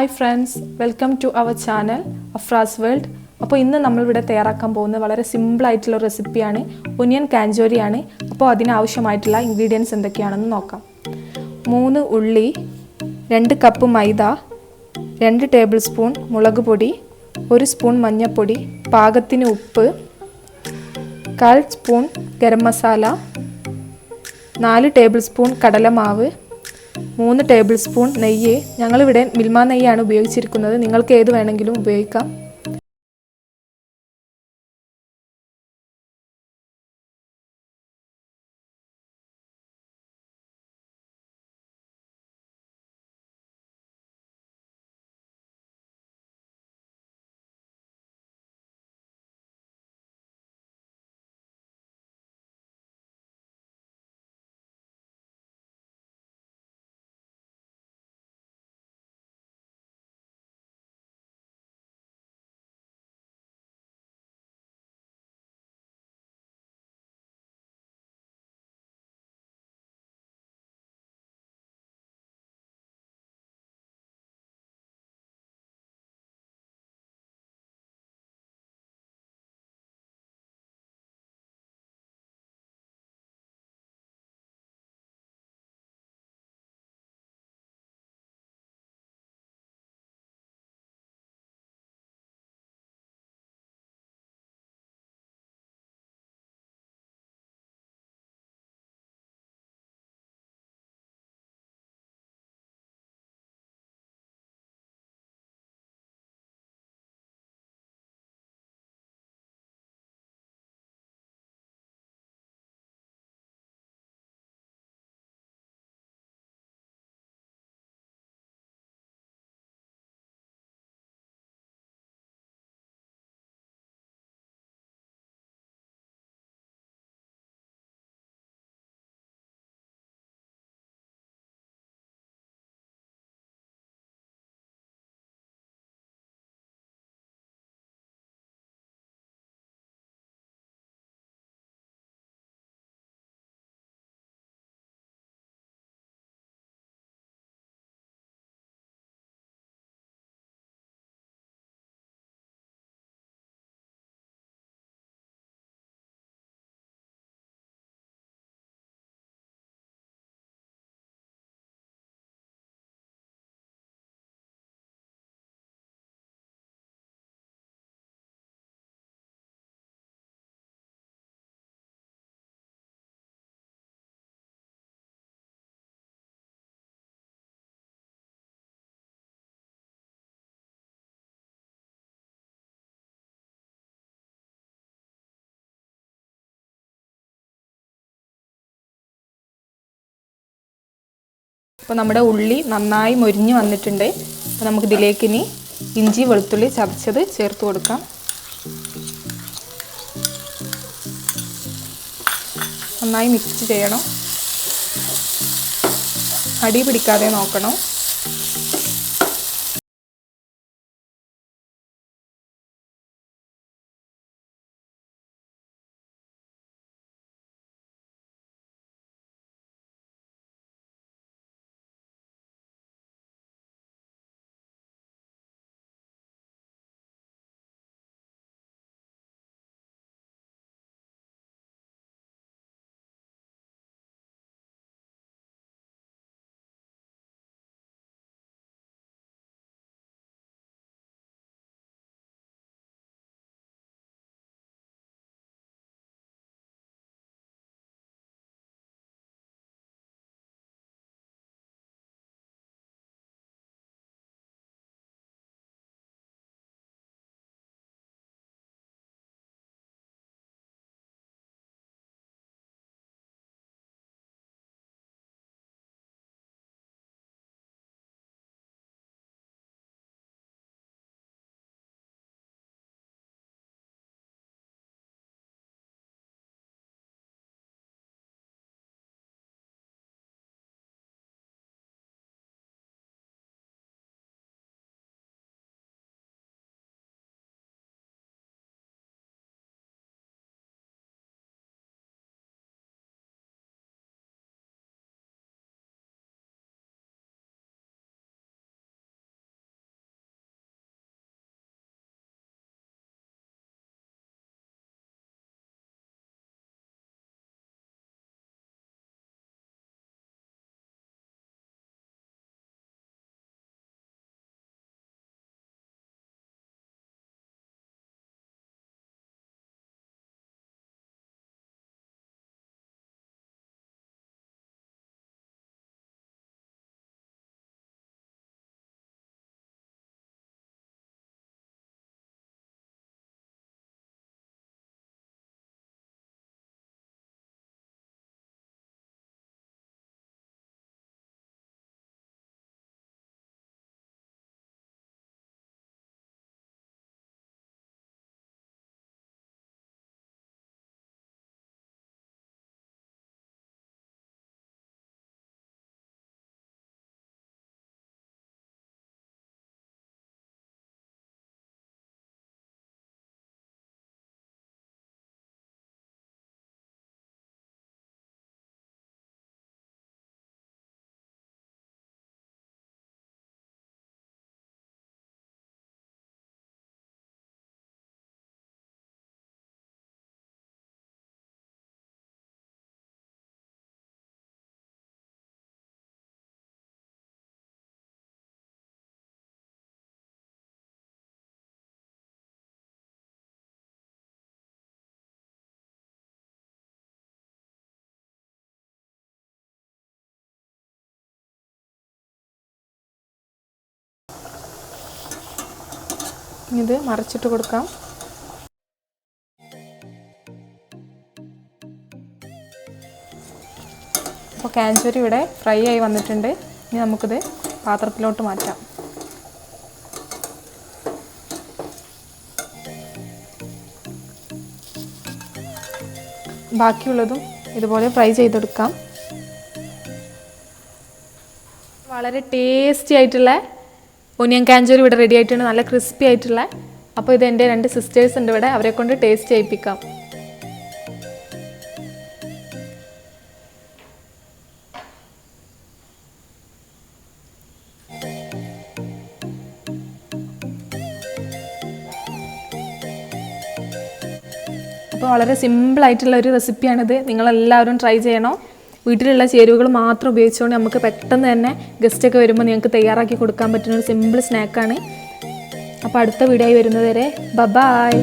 Hi friends welcome to our channel Afras world അപ്പോൾ ഇന്ന് നമ്മളിവിടെ തയ്യാറാക്കാൻ പോകുന്നത് വളരെ സിമ്പിളായിട്ടുള്ള റെസിപ്പിയാണ് ഒനിയൻ കാഞ്ചോരിയാണ് അപ്പോൾ അതിനാവശ്യമായിട്ടുള്ള ഇൻഗ്രീഡിയൻസ് എന്തൊക്കെയാണെന്ന് നോക്കാം. മൂന്ന് ഉള്ളി രണ്ട് കപ്പ് മൈദ രണ്ട് ടേബിൾ സ്പൂൺ മുളക് പൊടി ഒരു സ്പൂൺ മഞ്ഞൾപ്പൊടി പാകത്തിന് ഉപ്പ് കാൽ സ്പൂൺ ഗരം മസാല നാല് ടേബിൾ സ്പൂൺ കടലമാവ് മൂന്ന് ടേബിൾ സ്പൂൺ നെയ്യ്. ഞങ്ങളിവിടെ മിൽമ നെയ്യാണ് ഉപയോഗിച്ചിരിക്കുന്നത്. നിങ്ങൾക്ക് ഏത് വേണമെങ്കിലും ഉപയോഗിക്കാം. അപ്പോൾ നമ്മുടെ ഉള്ളി നന്നായി മൊരിഞ്ഞ് വന്നിട്ടുണ്ട്. അപ്പോൾ നമുക്ക് ഇതിലേക്ക് ഇനി ഇഞ്ചി വെളുത്തുള്ളി ചതച്ചത് ചേർത്ത് കൊടുക്കാം. നന്നായി മിക്സ് ചെയ്യണം. അടി പിടിക്കാതെ നോക്കണം. ഇത് മറിച്ചിട്ട് കൊടുക്കാം. അപ്പോൾ കാഞ്ചൂരി ഇവിടെ ഫ്രൈ ആയി വന്നിട്ടുണ്ട്. ഇനി നമുക്കിത് പാത്രത്തിലോട്ട് മാറ്റാം. ബാക്കിയുള്ളതും ഇതുപോലെ ഫ്രൈ ചെയ്തെടുക്കാം. വളരെ ടേസ്റ്റി ആയിട്ടുള്ള ഒനിയൻ കാഞ്ചൂരി ഇവിടെ റെഡി ആയിട്ടുണ്ട്. നല്ല ക്രിസ്പി ആയിട്ടുള്ള. അപ്പോൾ ഇത് എന്റെ രണ്ട് സിസ്റ്റേഴ്സ് ഉണ്ട് ഇവിടെ. അവരെ കൊണ്ട് ടേസ്റ്റ് ചെയ്യിപ്പിക്കാം. അപ്പോൾ വളരെ സിമ്പിൾ ആയിട്ടുള്ള ഒരു റെസിപ്പിയാണിത് നിങ്ങളെല്ലാവരും ട്രൈ ചെയ്യണം. വീട്ടിലുള്ള ചേരുവകൾ മാത്രം ഉപയോഗിച്ചുകൊണ്ട് നമുക്ക് പെട്ടെന്ന് തന്നെ ഗസ്റ്റൊക്കെ വരുമ്പോൾ നിങ്ങൾക്ക് തയ്യാറാക്കി കൊടുക്കാൻ പറ്റുന്ന ഒരു സിമ്പിൾ സ്നാക്കാണ് അപ്പോൾ അടുത്ത വീഡിയോ ആയി വരുന്നതുവരെ ബബായ്